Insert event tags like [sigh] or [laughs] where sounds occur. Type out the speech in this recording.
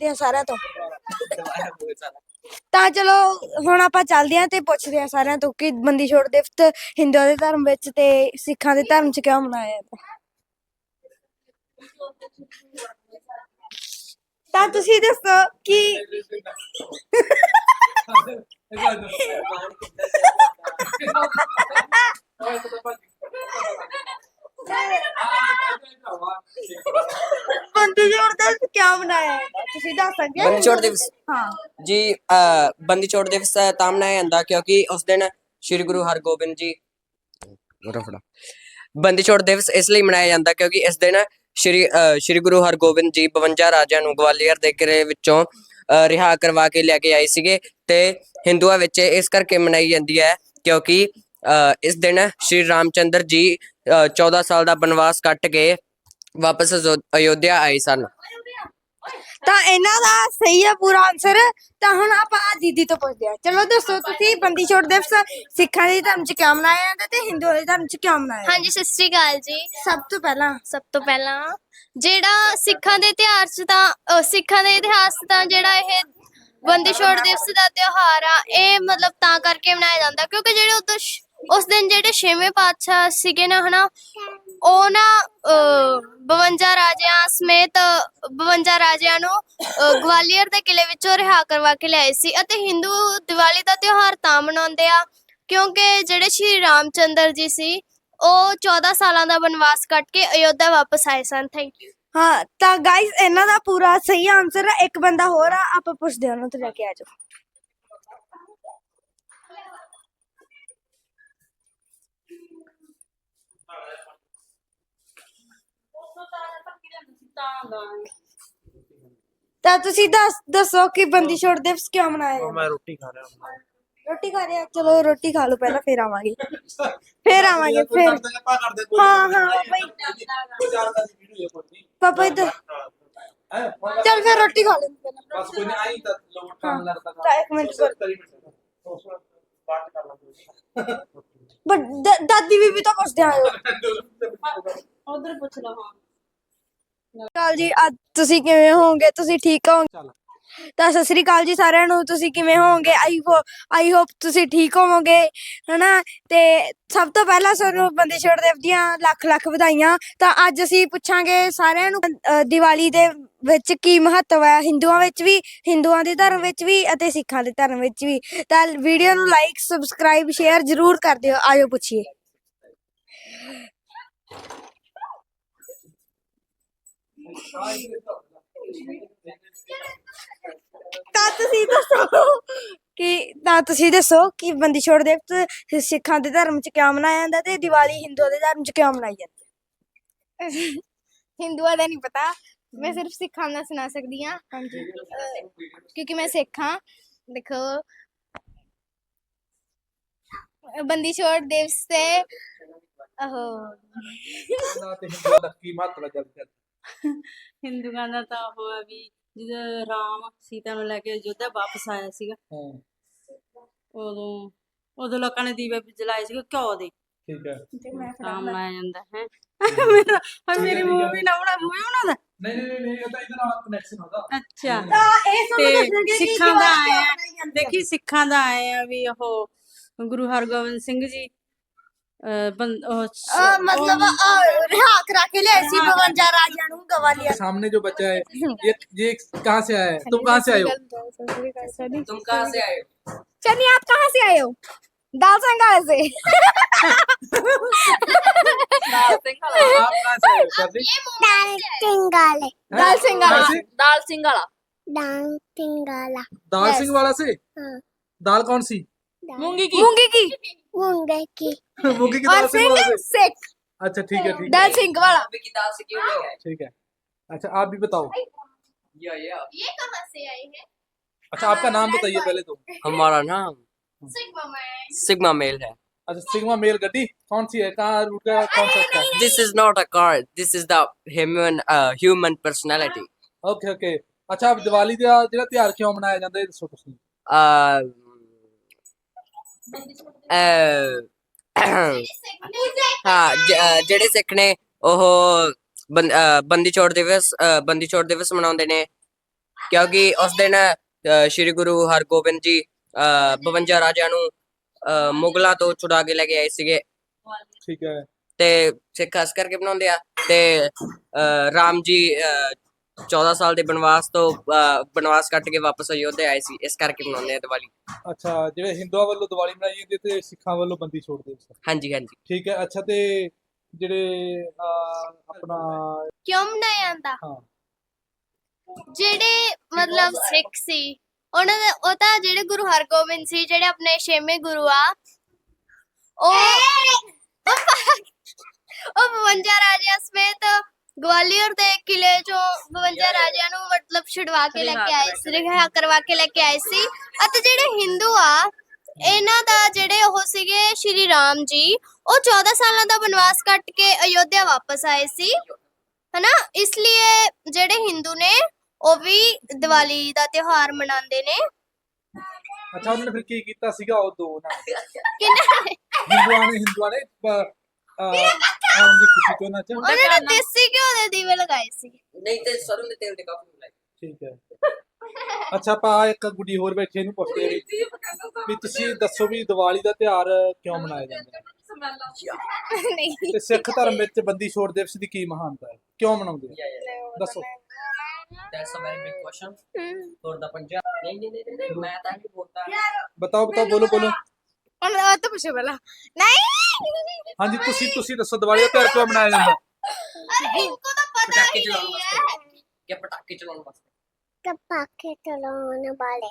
ਤੇ ਸਾਰਿਆਂ ਤੋਂ। ਤਾਂ ਚਲੋ ਹੁਣ ਆਪਾਂ ਚੱਲਦੇ ਹਾਂ ਤੇ ਪੁੱਛਦੇ ਹਾਂ ਸਾਰਿਆਂ ਤੋਂ ਕਿ ਬੰਦੀ ਛੋੜ ਦਿਵਸ ਹਿੰਦੂਆਂ ਦੇ ਧਰਮ ਵਿੱਚ ਤੇ ਸਿੱਖਾਂ ਦੇ ਧਰਮ 'ਚ ਕਿਉਂ ਮਨਾਇਆ ਜਾਂਦਾ। ਤਾਂ ਤੁਸੀਂ ਦੱਸੋ ਕਿ ਮਨਾਇਆ ਜਾਂਦਾ ਤੁਸੀਂ ਦੱਸ ਸਕਦੇ ਹੋ? ਬੰਦੀ ਛੋੜ ਦਿਵਸ ਹਾਂ। ਜੀ ਅ, ਬੰਦੀ ਛੋੜ ਦਿਵਸ ਤਾਂ ਮਨਾਇਆ ਜਾਂਦਾ ਕਿਉਂਕਿ ਉਸ ਦਿਨ ਸ੍ਰੀ ਗੁਰੂ ਹਰਗੋਬਿੰਦ ਜੀ ਫੜਾ ਫੜਾ। ਬੰਦੀ ਛੋੜ ਦਿਵਸ ਇਸ ਲਈ ਮਨਾਇਆ ਜਾਂਦਾ ਕਿਉਂਕਿ ਇਸ ਦਿਨ ਸ੍ਰੀ ਅ, ਸ੍ਰੀ ਗੁਰੂ ਹਰਗੋਬਿੰਦ ਜੀ 52 ਰਾਜਿਆਂ ਨੂੰ ਗਵਾਲੀਅਰ ਦੇ ਕਿਲੇ ਵਿੱਚੋਂ ਅ, ਰਿਹਾ ਕਰਵਾ ਕੇ ਲੈ ਕੇ ਆਏ ਸੀਗੇ ਤੇ ਹਿੰਦੂਆਂ ਵਿੱਚ ਇਸ ਕਰਕੇ ਮਨਾਈ ਜਾਂਦੀ ਹੈ ਕਿਉਂਕਿ ਅ, ਇਸ ਦਿਨ ਸ਼੍ਰੀ ਰਾਮਚੰਦਰ ਜੀ ਅ, 14 ਸਾਲ ਦਾ ਬਨਵਾਸ ਕੱਟ ਕੇ ਵਾਪਸ ਅਯੋ- ਅਯੋਧਿਆ ਆਏ ਸਨ। ਤਾਂ ਇਹਨਾਂ ਦਾ ਸਹੀ ਹੈ ਪੂਰਾ ਆਨਸਰ ਤਾਂ ਹੁਣ ਆਪਾਂ ਆ ਦੀਦੀ ਤੋਂ ਪੁੱਛਦੇ ਹਾਂ। ਚਲੋ ਦੱਸੋ ਤੁਸੀਂ ਬੰਦੀ ਛੋੜ ਦਿਵਸ ਸਿੱਖਾਂ ਦੇ ਧਰਮ 'ਚ ਕਿਉਂ ਮਨਾਇਆ ਜਾਂਦਾ ਤੇ ਹਿੰਦੂਆਂ ਦੇ ਧਰਮ 'ਚ ਕਿਉਂ ਮਨਾਇਆ ਹਾਂਜੀ ਸਤਿ ਸ੍ਰੀ ਅਕਾਲ ਜੀ। ਸਭ ਤੋਂ ਪਹਿਲਾਂ। ਸਭ ਤੋਂ ਪਹਿਲਾਂ ਜਿਹੜਾ ਸਿੱਖਾਂ ਦੇ ਇਤਿਹਾਸ 'ਚ ਤਾਂ ਸਿੱਖਾਂ ਦੇ ਇਤਿਹਾਸ 'ਚ ਤਾਂ ਜਿਹੜਾ ਇਹ ਬੰਦੀ ਛੋੜ ਦਿਵਸ ਦਾ ਤਿਉਹਾਰ ਆ ਇਹ ਮਤਲਬ ਤਾਂ ਕਰਕੇ ਮਨਾਇਆ ਜਾਂਦਾ। ਕਿਉਂਕਿ ਜਿਹੜੇ ਉਦੋਂ ਸ਼- ਉਸ ਦਿਨ ਜਿਹੜੇ ਛੇਵੇਂ ਪਾਤਸ਼ਾਹ ਸੀਗੇ ਨਾ ਹਨਾ ਉਹ ਨਾ ਅਹ, 52 ਰਾਜਿਆਂ ਸਮੇਤ 52 ਰਾਜਿਆਂ ਨੂੰ ਅਹ, ਗਵਾਲੀਅਰ ਦੇ ਕਿਲੇ ਵਿੱਚੋਂ ਰਿਹਾ ਕਰਵਾ ਕੇ ਲਿਆਏ ਸੀ ਅਤੇ ਹਿੰਦੂ ਦੀਵਾਲੀ ਦਾ ਤਿਉਹਾਰ ਤਾਂ ਮਨਾਉਂਦੇ ਆ ਕਿਉਂਕਿ ਜਿਹੜੇ ਸ਼੍ਰੀ ਰਾਮਚੰਦਰ ਜੀ ਸੀ ਉਹ 14 ਸਾਲਾਂ ਦਾ ਬਨਵਾਸ ਕੱਟ ਕੇ ਅਯੋਧਿਆ ਵਾਪਸ ਆਏ ਸਨ। ਥੈਂਕ ਯੂ ਹਾਂ ਤਾਂ ਗਾਇਸ ਇਹਨਾਂ ਦਾ ਪੂਰਾ ਸਹੀ ਆਨਸਰ ਹੈ ਇੱਕ ਬੰਦਾ ਹੋਰ ਆ ਆਪਾਂ ਪੁੱਛਦੇ ਹਾਂ ਉਹਨਾਂ ਤੋਂ ਲੈ ਕੇ ਆ ਜਾਓ। ਤਾਂ ਤੁਸੀਂ ਦੱਸ ਦੱਸੋ ਕਿ ਬੰਦੀ ਛੋੜ ਦਿਵਸ ਕਿਉਂ ਮਨਾਇਆ ਜਾਂਦਾ? ਮੈਂ ਰੋਟੀ ਖਾ ਰਿਹਾ। ਹਾਂ ਰੋਟੀ ਖਾ ਰਹੇ ਆ? ਚਲੋ ਰੋਟੀ ਖਾ ਲਓ ਪਹਿਲਾਂ ਫੇਰ ਆਵਾਂਗੇ। ਫੇਰ ਆਵਾਂਗੇ ਫੇਰ। ਆਪਾਂ ਕਰਦੇ ਕੋਈ ਹਾਂ ਹਾਂ ਬਈ। ਕੋਈ ਜਾਣਦਾ ਦੀ ਵੀਡੀਓ ਕੋਈ ਨਹੀਂ ਪਾਪਾ ਇੱਧਰ ਹੈ ਚੱਲ ਫਿਰ ਰੋਟੀ ਖਾ ਲੈਂਦੇ ਪਹਿਲਾਂ ਬਸ ਕੋਈ ਨਹੀਂ ਆਈ ਤਾਂ ਲੋਟ ਕੰਮ। ਲੜਦਾ ਤਾਂ ਇੱਕ ਮਿੰਟ ਕਰ। ਉਸ ਵਿੱਚ ਬਾਤ ਕਰ ਲਾਂਗੇ ਬਟ ਦ- ਦਾਦੀ ਬੀਬੀ ਤੋਂ ਪੁੱਛਦੇ ਆਇਓ ਉਧਰ ਪੁੱਛ ਲਓ ਹਾਂ। ਕਾਲ ਜੀ ਅੱਜ ਤੁਸੀਂ ਕਿਵੇਂ ਹੋਵੋਗੇ? ਤੁਸੀਂ ਠੀਕ ਹੋ ਚੱਲ। ਤਾਂ ਸਤਿ ਸ੍ਰੀ ਅਕਾਲ ਜੀ ਸਾਰਿਆਂ ਨੂੰ ਤੁਸੀਂ ਕਿਵੇਂ ਹੋਵੋਗੇ? ਆਈ ਹੋ ਆਈ ਹੋਪ ਤੁਸੀਂ ਠੀਕ ਹੋਵੋਗੇ ਹਨਾ? ਤੇ ਸਭ ਤੋਂ ਪਹਿਲਾਂ ਸਾਨੂੰ ਬੰਦੇ ਛੋੜ ਦੇਵ ਦੀਆਂ ਲੱਖ ਲੱਖ ਵਧਾਈਆਂ। ਤਾਂ ਅੱਜ ਅਸੀਂ ਪੁੱਛਾਂਗੇ ਸਾਰਿਆਂ ਨੂੰ ਦੀਵਾਲੀ ਦੇ ਵਿੱਚ ਕੀ ਮਹੱਤਵ ਹੈ ਹਿੰਦੂਆਂ ਵਿੱਚ ਵੀ ਹਿੰਦੂਆਂ ਦੇ ਧਰਮ ਵਿੱਚ ਵੀ ਅਤੇ ਸਿੱਖਾਂ ਦੇ ਧਰਮ ਵਿੱਚ ਵੀ। ਤਾਂ ਵੀਡੀਓ ਨੂੰ ਲਾਈਕ ਸਬਸਕ੍ਰਾਈਬ ਸ਼ੇਅਰ ਜ਼ਰੂਰ ਕਰ ਦਿਓ। ਆਜੋ ਪੁੱਛੀਏ। ਤਾਂ ਤੁਸੀਂ ਦੱਸੋ ਕਿ ਤਾਂ ਤੁਸੀਂ ਦੱਸੋ ਕਿ ਬੰਦੀ ਛੋੜ ਦਿਵਸ ਸਿੱਖਾਂ ਦੇ ਧਰਮ ਚ ਕਿਉਂ ਮਨਾਇਆ ਜਾਂਦਾ ਤੇ ਦੀਵਾਲੀ ਹਿੰਦੂਆਂ ਦੇ ਧਰਮ ਚ ਕਿਉਂ ਮਨਾਈ ਜਾਂਦੀ? ਹਿੰਦੂਆਂ ਦਾ ਨਹੀਂ ਪਤਾ। ਮੈਂ ਸਿਰਫ ਸਿੱਖਾਂ ਦਾ ਸੁਣਾ ਸਕਦੀ ਹਾਂ। ਹਾਂਜੀ। ਕਿਉਂਕਿ ਮੈਂ ਸਿੱਖ ਹਾਂ। ਦੇਖੋ। ਬੰਦੀ ਛੋੜ ਦਿਵਸ ਤੇ ਉਹ ਨਾ ਤੇ ਹਿੰਦੂ ਦਾ ਕੀ ਮਹੱਤਵ ਰਿਹਾ [laughs] ਹਿੰਦੂਆਂ ਦਾ ਤਾਂ ਉਹ ਵੀ ਜਦੋਂ ਰਾਮ ਸੀਤਾ ਨੂੰ ਲੈ ਕੇ ਅਯੋਧਿਆ ਵਾਪਸ ਆਇਆ ਸੀਗਾ ਹਾਂ। ਉਦੋਂ ਉਦੋਂ ਲੋਕਾਂ ਨੇ ਦੀਵੇ ਵੀ ਜਲਾਏ ਸੀਗੇ ਘਿਓ ਦੇ। ਠੀਕ ਹੈ। ਤਾਂ ਮਨਾਇਆ ਜਾਂਦਾ ਹੈ। [laughs] ਮੇਰਾ ਹਾਂ ਮੇਰੀ ਮੂੰਹ ਵੀ ਨਾ ਬਣਾ ਮੂੰਹ ਬਣਾਉਂਦਾ? ਨਹੀਂ ਨਹੀਂ ਨਹੀਂ ਇਹ ਤਾਂ ਇਹਦੇ ਨਾਲ ਕਨੈਕਸ਼ਨ ਹੁੰਦਾ। ਅੱਛਾ। ਤਾਂ ਇਹ ਸਿੱਖਾਂ ਦਾ ਆਇਆ ਜਾਂਦੀ? ਦੇਖੀ ਸਿੱਖਾਂ ਦਾ ਆਏ ਆ ਵੀ ਉਹ ਗੁਰੂ ਹਰਗੋਬਿੰਦ ਸਿੰਘ ਜੀ बन, ओ, आ, मतलब ऐसी गवालिया तो सामने जो बच्चा है [laughs] ये ये कहाँ से आया है? तुम कहाँ से आए हो? तुम कहाँ से आए हो? चलिए आप कहाँ से आए हो? दाल संगाड़ा से? दाल सिंगाला दाल सिंगाला दाल सिंगाला दाल सिंगाला से? दाल कौन सी? मूँगी की। मूँगी की। मुंगे [laughs] की मूंगी की और दाल सिंह वाला सिंह से सिख अच्छा ठीक है ठीक दाल है सिंह वाला अभी की दाल से क्यों नहीं आए ठीक है अच्छा आप भी बताओ या या ये कहाँ से आई है अच्छा आपका नाम बताइए पहले तो हमारा नाम सिग्मा मैन सिग्मा मेल है अच्छा सिग्मा मेल गड्डी कौन सी है कहाँ रूट का कौन सा है this is not a car this is the human uh, human personality okay okay ਅੱਛਾ ਆਪ ਦੀਵਾਲੀ ਦਾ ਜਿਹੜਾ ਤਿਉਹਾਰ ਕਿਉਂ ਮਨਾਇਆ ਜਾਂਦਾ ਇਹ ਦੱਸੋ ਤੁਸੀਂ uh, uh, ਹਾਂ ਜਿਹੜੇ ਸਿੱਖ ਨੇ ਉਹ ਬੰਦੀ ਛੋੜ ਦਿਵਸ ਬੰਦੀ ਛੋੜ ਦਿਵਸ ਮਨਾਉਂਦੇ ਨੇ। ਕਿਉਂਕਿ ਉਸ ਦਿਨ ਸ਼੍ਰੀ ਗੁਰੂ ਹਰਗੋਬਿੰਦ ਜੀ ਅ, 52 ਰਾਜਿਆਂ ਨੂੰ ਮੁਗਲਾਂ ਤੋਂ ਛੁਡਾ ਕੇ ਲੈ ਕੇ ਆਏ ਸੀਗੇ। ਠੀਕ ਹੈ। ਤੇ ਸਿੱਖ ਇਸ ਕਰਕੇ ਬਣਾਉਂਦੇ ਆ? ਤੇ ਰਾਮ ਜੀ 14 ਸਾਲ ਦੇ ਬਨਵਾਸ ਤੋਂ ਬਨਵਾਸ ਕੱਟ ਕੇ ਵਾਪਸ ਅਯੋਧਿਆ ਆਏ ਸੀ ਇਸ ਕਰਕੇ ਬਣਾਉਂਦੇ ਆ ਦੀਵਾਲੀ। ਅੱਛਾ ਜਿਹੜੇ ਹਿੰਦੂਆਂ ਵੱਲੋਂ ਦੀਵਾਲੀ ਮਨਾਈ ਜਾਂਦੀ ਹੈ ਤੇ ਸਿੱਖਾਂ ਵੱਲੋਂ ਬੰਦੀ ਛੋੜ ਦਿਵਸ ਹਾਂਜੀ ਹਾਂਜੀ। ਠੀਕ ਹੈ ਅੱਛਾ ਤੇ ਜਿਹੜੇ ਅਹ, ਆਪਣਾ ਕਿਉਂ ਮਨਾਇਆ ਜਾਂਦਾ? ਹਾਂ। ਜਿਹੜੇ ਮਤਲਬ ਸਿੱਖ ਸੀ ਉਹਨਾਂ ਦੇ ਉਹ ਤਾਂ ਜਿਹੜੇ ਗੁਰੂ ਹਰਗੋਬਿੰਦ ਸੀ ਜਿਹੜੇ ਆਪਣੇ ਛੇਵੇਂ ਗੁਰੂ ਆ ਉਹ ਉਹ ਪ- ਉਹ 52 ਰਾਜਿਆਂ ਸਮੇਤ ਗਵਾਲੀਅਰ ਦੇ ਕਿਲੇ ਚੋਂ 52 ਰਾਜਿਆਂ ਨੂੰ ਮਤਲਬ ਛੁਡਵਾ ਕੇ ਲੈ ਕੇ ਆਏ ਸੀ ਰਿਹਾ ਕਰਵਾ ਕੇ ਲੈ ਕੇ ਆਏ ਸੀ ਅਤੇ ਜਿਹੜੇ ਹਿੰਦੂ ਆ ਇਹਨਾਂ ਦਾ ਜਿਹੜੇ ਉਹ ਸੀਗੇ ਸ਼੍ਰੀ ਰਾਮ ਜੀ ਉਹ 14 ਸਾਲਾਂ ਦਾ ਬਨਵਾਸ ਕੱਟ ਕੇ ਅਯੋਧਿਆ ਵਾਪਸ ਆਏ ਸੀ ਹਨਾ ਇਸ ਲਈ ਜਿਹੜੇ ਹਿੰਦੂ ਨੇ ਉਹ ਵੀ ਦੀਵਾਲੀ ਦਾ ਤਿਉਹਾਰ ਮਨਾਉਂਦੇ ਨੇ ਅੱਛਾ ਉਹਨਾਂ ਫਿਰ ਕੀ ਕੀਤਾ ਸੀਗਾ ਉਹ ਦੋ ਨਾ ਕਿੰਨੇ ਹਿੰਦੂਆਂ ਨੇ ਹਿੰਦੂਆਂ ਨੇ ਆਉਣ ਦੀ ਖੁਸ਼ੀ ਤੋਂ ਨਾ ਚ ਉਹਨਾਂ ਨੇ ਦੇਸੀ ਘਿਓ ਦੇ ਦੀਵੇ ਲਗਾਏ ਸੀ ਨਹੀਂ ਤੇ ਸਰੋਂ ਦੇ ਤੇਲ ਦੇ ਕਾਫੀ ਮਿਲਾਈ ਠੀਕ ਹੈ। ਅੱਛਾ ਆਪਾਂ ਇੱਕ ਗੁੱਡੀ ਹੋਰ ਬੈਠੀ ਇਹਨੂੰ ਪੁੱਛਦੇ ਆ ਵੀ ਵੀ ਤੁਸੀਂ ਦੱਸੋ ਵੀ ਦੀਵਾਲੀ ਦਾ ਤਿਉਹਾਰ ਕਿਉਂ ਮਨਾਇਆ ਜਾਂਦਾ ਹੈ? ਨਹੀਂ। ਤੇ ਸਿੱਖ ਧਰਮ ਵਿੱਚ ਬੰਦੀ ਛੋੜ ਦਿਵਸ ਦੀ ਕੀ ਮਹਾਨਤਾ ਹੈ? ਕਿਉਂ ਮਨਾਉਂਦੇ ਆ ਦੱਸੋ। That's a very big question for the Punjab ਨਹੀਂ ਨਹੀਂ ਨਹੀਂ ਨਹੀਂ, ਮੈਂ ਤਾਂ ਨਹੀਂ ਬੋਲਦਾ। ਬਤਾਓ ਬਤਾਓ ਬੋਲੋ ਬੋਲੋ। ਹੁਣ ਉਹ ਤਾਂ ਪੁੱਛੋ ਪਹਿਲਾਂ। ਨਹੀਂ! ਹਾਂਜੀ ਤੁਸੀਂ ਤੁਸੀਂ ਦੱਸੋ ਦੀਵਾਲੀ ਦਾ ਤਿਉਹਾਰ ਕਿਉਂ ਮਨਾਇਆ ਜਾਂਦਾ? ਅਰੇ ਇनको ਤਾਂ ਪਤਾ ਪਟਾਕੇ ਹੀ ਚਲਾਉਣ ਨਹੀਂ ਵਾਸਤੇ। ਹੈ ਜਾਂ ਪਟਾਕੇ ਚਲਾਉਣ ਵਾਸਤੇ? ਟਪਾਕੇ ਚਲਾਉਣ ਵਾਲੇ।